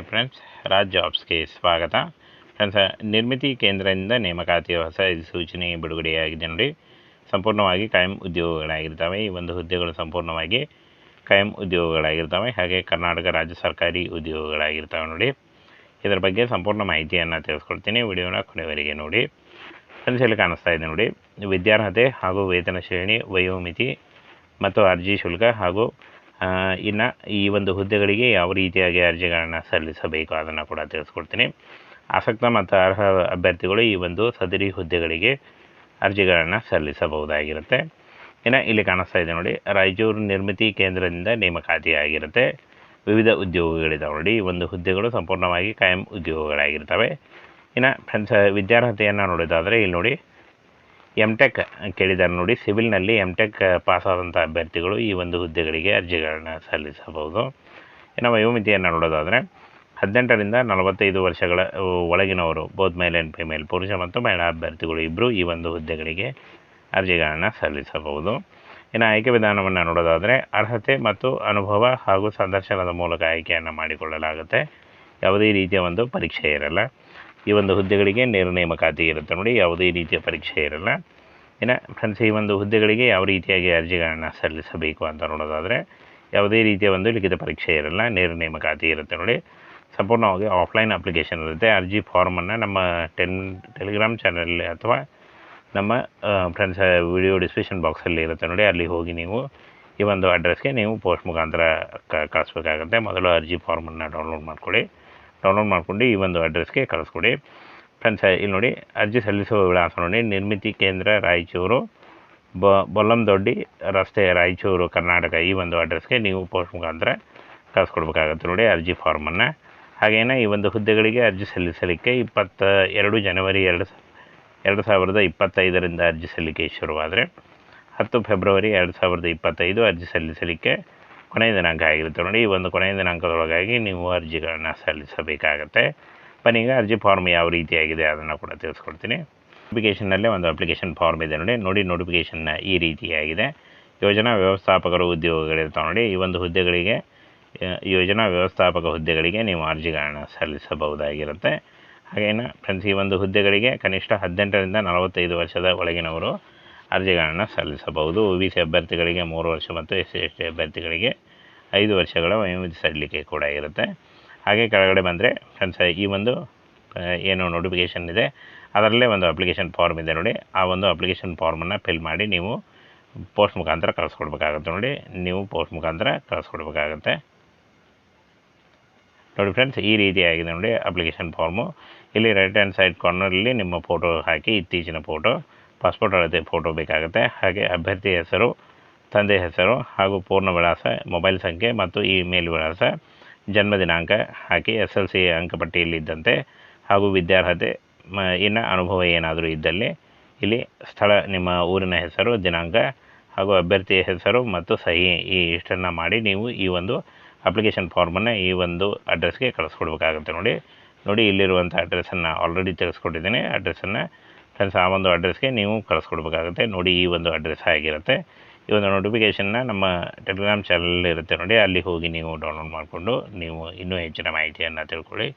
Friends Raj ಜಾಬ್ಸ್ಗೆ ಸ್ವಾಗತ. Friends ನಿರ್ಮಿತಿ ಕೇಂದ್ರದಿಂದ ನೇಮಕಾತಿಯ ಹೊಸ ಸೂಚನೆ ಬಿಡುಗಡೆಯಾಗಿದೆ ನೋಡಿ. ಸಂಪೂರ್ಣವಾಗಿ ಕಾಯಂ ಉದ್ಯೋಗಗಳಾಗಿರ್ತವೆ. ಈ ಒಂದು ಹುದ್ದೆಗಳು ಸಂಪೂರ್ಣವಾಗಿ ಕಾಯಂ ಉದ್ಯೋಗಗಳಾಗಿರ್ತವೆ. ಹಾಗೆ ಕರ್ನಾಟಕ ರಾಜ್ಯ ಸರ್ಕಾರಿ ಉದ್ಯೋಗಗಳಾಗಿರ್ತವೆ ನೋಡಿ. ಇದರ ಬಗ್ಗೆ ಸಂಪೂರ್ಣ ಮಾಹಿತಿಯನ್ನು ತಿಳಿಸ್ಕೊಡ್ತೀನಿ. ವಿಡಿಯೋನ ಕೊನೆವರೆಗೆ ನೋಡಿ. ಫ್ರೆಂಡ್ಸ್ ಇಲ್ಲಿ ಕಾಣಿಸ್ತಾ ಇದೆ ನೋಡಿ. ವಿದ್ಯಾರ್ಹತೆ ಹಾಗೂ ವೇತನ ಶ್ರೇಣಿ, ವಯೋಮಿತಿ ಮತ್ತು ಅರ್ಜಿ ಶುಲ್ಕ ಹಾಗೂ ಇನ್ನು ಈ ಒಂದು ಹುದ್ದೆಗಳಿಗೆ ಯಾವ ರೀತಿಯಾಗಿ ಅರ್ಜಿಗಳನ್ನು ಸಲ್ಲಿಸಬೇಕು ಅದನ್ನು ಕೂಡ ತಿಳಿಸ್ಕೊಡ್ತೀನಿ. ಆಸಕ್ತ ಮತ್ತು ಅರ್ಹ ಅಭ್ಯರ್ಥಿಗಳು ಈ ಒಂದು ಸದರಿ ಹುದ್ದೆಗಳಿಗೆ ಅರ್ಜಿಗಳನ್ನು ಸಲ್ಲಿಸಬಹುದಾಗಿರುತ್ತೆ. ಇನ್ನು ಇಲ್ಲಿ ಕಾಣಿಸ್ತಾ ಇದೆ ನೋಡಿ, ರಾಯಚೂರು ನಿರ್ಮಿತಿ ಕೇಂದ್ರದಿಂದ ನೇಮಕಾತಿಯಾಗಿರುತ್ತೆ. ವಿವಿಧ ಉದ್ಯೋಗಗಳಿದ್ದಾವೆ ನೋಡಿ, ಈ ಒಂದು ಹುದ್ದೆಗಳು ಸಂಪೂರ್ಣವಾಗಿ ಕಾಯಂ ಉದ್ಯೋಗಗಳಾಗಿರ್ತವೆ. ಇನ್ನು ಫ್ರೆಂಡ್ಸ್, ವಿದ್ಯಾರ್ಹತೆಯನ್ನು ನೋಡೋದಾದರೆ ಇಲ್ಲಿ ನೋಡಿ ಎಂ ಟೆಕ್ ಕೇಳಿದ್ದಾರೆ ನೋಡಿ. ಸಿವಿಲ್ನಲ್ಲಿ ಎಂ ಟೆಕ್ ಪಾಸಾದಂಥ ಅಭ್ಯರ್ಥಿಗಳು ಈ ಒಂದು ಹುದ್ದೆಗಳಿಗೆ ಅರ್ಜಿಗಳನ್ನು ಸಲ್ಲಿಸಬಹುದು. ಇನ್ನು ವಯೋಮಿತಿಯನ್ನು ನೋಡೋದಾದರೆ, ಹದಿನೆಂಟರಿಂದ ನಲವತ್ತೈದು ವರ್ಷಗಳ ಒಳಗಿನವರು ಬೋತ್ ಮೇಲ್ ಆ್ಯಂಡ್ ಫಿಮೇಲ್ ಪುರುಷ ಮತ್ತು ಮಹಿಳಾ ಅಭ್ಯರ್ಥಿಗಳು ಇಬ್ಬರು ಈ ಒಂದು ಹುದ್ದೆಗಳಿಗೆ ಅರ್ಜಿಗಳನ್ನು ಸಲ್ಲಿಸಬಹುದು. ಇನ್ನು ಆಯ್ಕೆ ವಿಧಾನವನ್ನು ನೋಡೋದಾದರೆ, ಅರ್ಹತೆ ಮತ್ತು ಅನುಭವ ಹಾಗೂ ಸಂದರ್ಶನದ ಮೂಲಕ ಆಯ್ಕೆಯನ್ನು ಮಾಡಿಕೊಳ್ಳಲಾಗುತ್ತೆ. ಯಾವುದೇ ರೀತಿಯ ಒಂದು ಪರೀಕ್ಷೆ ಇರಲ್ಲ. ಈ ಒಂದು ಹುದ್ದೆಗಳಿಗೆ ನೇರ ನೇಮಕಾತಿ ಇರುತ್ತೆ ನೋಡಿ, ಯಾವುದೇ ರೀತಿಯ ಪರೀಕ್ಷೆ ಇರಲ್ಲ. ಇನ್ನು ಫ್ರೆಂಡ್ಸ್ ಈ ಒಂದು ಹುದ್ದೆಗಳಿಗೆ ಯಾವ ರೀತಿಯಾಗಿ ಅರ್ಜಿಗಳನ್ನು ಸಲ್ಲಿಸಬೇಕು ಅಂತ ನೋಡೋದಾದರೆ, ಯಾವುದೇ ರೀತಿಯ ಒಂದು ಲಿಖಿತ ಪರೀಕ್ಷೆ ಇರಲ್ಲ, ನೇರ ನೇಮಕಾತಿ ಇರುತ್ತೆ ನೋಡಿ. ಸಂಪೂರ್ಣವಾಗಿ ಆಫ್ಲೈನ್ ಅಪ್ಲಿಕೇಶನ್ ಇರುತ್ತೆ. ಅರ್ಜಿ ಫಾರ್ಮನ್ನು ನಮ್ಮ ಟೆನ್ ಟೆಲಿಗ್ರಾಮ್ ಚಾನಲ್ ಅಥವಾ ನಮ್ಮ ಫ್ರೆಂಡ್ಸ್ ವಿಡಿಯೋ ಡಿಸ್ಕ್ರಿಪ್ಷನ್ ಬಾಕ್ಸಲ್ಲಿ ಇರುತ್ತೆ ನೋಡಿ. ಅಲ್ಲಿ ಹೋಗಿ ನೀವು ಈ ಒಂದು ಅಡ್ರೆಸ್ಗೆ ನೀವು ಪೋಸ್ಟ್ ಮುಖಾಂತರ ಕಳಿಸ್ಬೇಕಾಗುತ್ತೆ. ಮೊದಲು ಅರ್ಜಿ ಫಾರ್ಮನ್ನು ಡೌನ್ಲೋಡ್ ಮಾಡ್ಕೊಳ್ಳಿ. ಡೌನ್ಲೋಡ್ ಮಾಡ್ಕೊಂಡು ಈ ಒಂದು ಅಡ್ರೆಸ್ಗೆ ಕಳಿಸ್ಕೊಡಿ. ಫ್ರೆಂಡ್ಸ್ ಇಲ್ಲಿ ನೋಡಿ ಅರ್ಜಿ ಸಲ್ಲಿಸುವ ವಿಳಾಸ ನೋಡಿ, ನಿರ್ಮಿತಿ ಕೇಂದ್ರ ರಾಯಚೂರು, ಬ, ಬೊಲ್ಲಂದೊಡ್ಡಿ ರಸ್ತೆ ರಾಯಚೂರು, ಕರ್ನಾಟಕ, ಈ ಒಂದು ಅಡ್ರೆಸ್ಗೆ ನೀವು ಪೋಸ್ಟ್ ಮುಖಾಂತರ ಕಳಿಸ್ಕೊಡ್ಬೇಕಾಗತ್ತೆ ನೋಡಿ ಅರ್ಜಿ ಫಾರ್ಮನ್ನು ಹಾಗೇನೇ ಈ ಒಂದು ಹುದ್ದೆಗಳಿಗೆ ಅರ್ಜಿ ಸಲ್ಲಿಸಲಿಕ್ಕೆ ಇಪ್ಪತ್ತ ಎರಡು ಜನವರಿ ಎರಡು ಎರಡು ಸಾವಿರದ ಇಪ್ಪತ್ತೈದರಿಂದ ಅರ್ಜಿ ಸಲ್ಲಿಕೆ ಶುರುವಾದರೆ, ಹತ್ತು ಫೆಬ್ರವರಿ ಎರಡು ಸಾವಿರದ ಇಪ್ಪತ್ತೈದು ಅರ್ಜಿ ಸಲ್ಲಿಸಲಿಕ್ಕೆ ಕೊನೆಯ ದಿನಾಂಕ ಆಗಿರುತ್ತೆ ನೋಡಿ. ಈ ಒಂದು ಕೊನೆಯ ದಿನಾಂಕದೊಳಗಾಗಿ ನೀವು ಅರ್ಜಿಗಳನ್ನು ಸಲ್ಲಿಸಬೇಕಾಗತ್ತೆ. ಬನ್ನಿ, ಈಗ ಅರ್ಜಿ ಫಾರ್ಮ್ ಯಾವ ರೀತಿಯಾಗಿದೆ ಅದನ್ನು ಕೂಡ ತಿಳಿಸ್ಕೊಡ್ತೀನಿ. ನೋಟಿಫಿಕೇಷನ್ನಲ್ಲೇ ಒಂದು ಅಪ್ಲಿಕೇಶನ್ ಫಾರ್ಮ್ ಇದೆ ನೋಡಿ. ನೋಡಿ ನೋಟಿಫಿಕೇಷನ್ನ ಈ ರೀತಿಯಾಗಿದೆ. ಯೋಜನಾ ವ್ಯವಸ್ಥಾಪಕರು ಉದ್ಯೋಗಗಳಿರ್ತಾವೆ ನೋಡಿ. ಈ ಒಂದು ಹುದ್ದೆಗಳಿಗೆ ಯೋಜನಾ ವ್ಯವಸ್ಥಾಪಕ ಹುದ್ದೆಗಳಿಗೆ ನೀವು ಅರ್ಜಿಗಳನ್ನು ಸಲ್ಲಿಸಬಹುದಾಗಿರುತ್ತೆ. ಹಾಗೇನು ಫ್ರೆಂಡ್ಸ್ ಈ ಒಂದು ಹುದ್ದೆಗಳಿಗೆ ಕನಿಷ್ಠ ಹದಿನೆಂಟರಿಂದ ನಲವತ್ತೈದು ವರ್ಷದ ಒಳಗಿನವರು ಅರ್ಜಿಗಳನ್ನು ಸಲ್ಲಿಸಬಹುದು. ಒ ಬಿ ಸಿ ಅಭ್ಯರ್ಥಿಗಳಿಗೆ ಮೂರು ವರ್ಷ ಮತ್ತು ಎಸ್ ಸಿ ಎಸ್ ಟಿ ಅಭ್ಯರ್ಥಿಗಳಿಗೆ ಐದು ವರ್ಷಗಳ ವಯೋಮಿತಿ ಸಡಿಲಿಕೆ ಕೂಡ ಇರುತ್ತೆ. ಹಾಗೆ ಕೆಳಗಡೆ ಬಂದರೆ ಫ್ರೆಂಡ್ಸ್, ಈ ಒಂದು ಏನು ನೋಟಿಫಿಕೇಷನ್ ಇದೆ. ಅದರಲ್ಲೇ ಒಂದು ಅಪ್ಲಿಕೇಶನ್ ಫಾರ್ಮ್ ಇದೆ ನೋಡಿ. ಆ ಒಂದು ಅಪ್ಲಿಕೇಶನ್ ಫಾರ್ಮನ್ನು ಫಿಲ್ ಮಾಡಿ ನೀವು ಪೋಸ್ಟ್ ಮುಖಾಂತರ ಕಳಿಸ್ಕೊಡ್ಬೇಕಾಗುತ್ತೆ ನೋಡಿ. ನೀವು ಪೋಸ್ಟ್ ಮುಖಾಂತರ ಕಳಿಸ್ಕೊಡ್ಬೇಕಾಗತ್ತೆ. ನೋಡಿ ಫ್ರೆಂಡ್ಸ್, ಈ ರೀತಿಯಾಗಿದೆ ನೋಡಿ ಅಪ್ಲಿಕೇಶನ್ ಫಾರ್ಮು ಇಲ್ಲಿ ರೈಟ್ ಹ್ಯಾಂಡ್ ಸೈಡ್ ಕಾರ್ನರಲ್ಲಿ ನಿಮ್ಮ ಫೋಟೋ ಹಾಕಿ ಇತ್ತೀಚಿನ ಫೋಟೋ ಪಾಸ್ಪೋರ್ಟ್ ಅಳತೆ ಫೋಟೋ ಬೇಕಾಗುತ್ತೆ. ಹಾಗೆ ಅಭ್ಯರ್ಥಿ ಹೆಸರು, ತಂದೆ ಹೆಸರು ಹಾಗೂ ಪೂರ್ಣ ವಿಳಾಸ, ಮೊಬೈಲ್ ಸಂಖ್ಯೆ ಮತ್ತು ಇಮೇಲ್ ವಿಳಾಸ, ಜನ್ಮ ದಿನಾಂಕ ಹಾಕಿ ಎಸ್ ಎಲ್ ಸಿ ಅಂಕಪಟ್ಟಿಯಲ್ಲಿದ್ದಂತೆ ಹಾಗೂ ವಿದ್ಯಾರ್ಹತೆ, ಮ, ಇನ್ನು ಅನುಭವ ಏನಾದರೂ ಇದ್ದಲ್ಲಿ ಇಲ್ಲಿ ಸ್ಥಳ, ನಿಮ್ಮ ಊರಿನ ಹೆಸರು, ದಿನಾಂಕ ಹಾಗೂ ಅಭ್ಯರ್ಥಿಯ ಹೆಸರು ಮತ್ತು ಸಹಿ ಈ ಇಷ್ಟನ್ನು ಮಾಡಿ ನೀವು ಈ ಒಂದು ಅಪ್ಲಿಕೇಶನ್ ಫಾರ್ಮನ್ನು ಈ ಒಂದು ಅಡ್ರೆಸ್ಗೆ ಕಳಿಸ್ಕೊಡ್ಬೇಕಾಗುತ್ತೆ ನೋಡಿ. ನೋಡಿ ಇಲ್ಲಿರುವಂಥ ಅಡ್ರೆಸ್ಸನ್ನು ಆಲ್ರೆಡಿ ತಿಳಿಸ್ಕೊಟ್ಟಿದ್ದೀನಿ. ಅಡ್ರೆಸ್ಸನ್ನು ಫ್ರೆಂಡ್ಸ್ ಆ ಒಂದು ಅಡ್ರೆಸ್ಗೆ ನೀವು ಕಳಿಸ್ಕೊಡ್ಬೇಕಾಗುತ್ತೆ. ನೋಡಿ ಈ ಒಂದು ಅಡ್ರೆಸ್ ಆಗಿರುತ್ತೆ ಈ ಒಂದು ನೋಟಿಫಿಕೇಷನ್ನ ನಮ್ಮ ಟೆಲಿಗ್ರಾಮ್ ಚಾನಲ್ ಇರುತ್ತೆ ನೋಡಿ. ಅಲ್ಲಿ ಹೋಗಿ ನೀವು ಡೌನ್ಲೋಡ್ ಮಾಡಿಕೊಂಡು ನೀವು ಇನ್ನೂ ಹೆಚ್ಚಿನ ಮಾಹಿತಿಯನ್ನು ತಿಳ್ಕೊಳ್ಳಿ.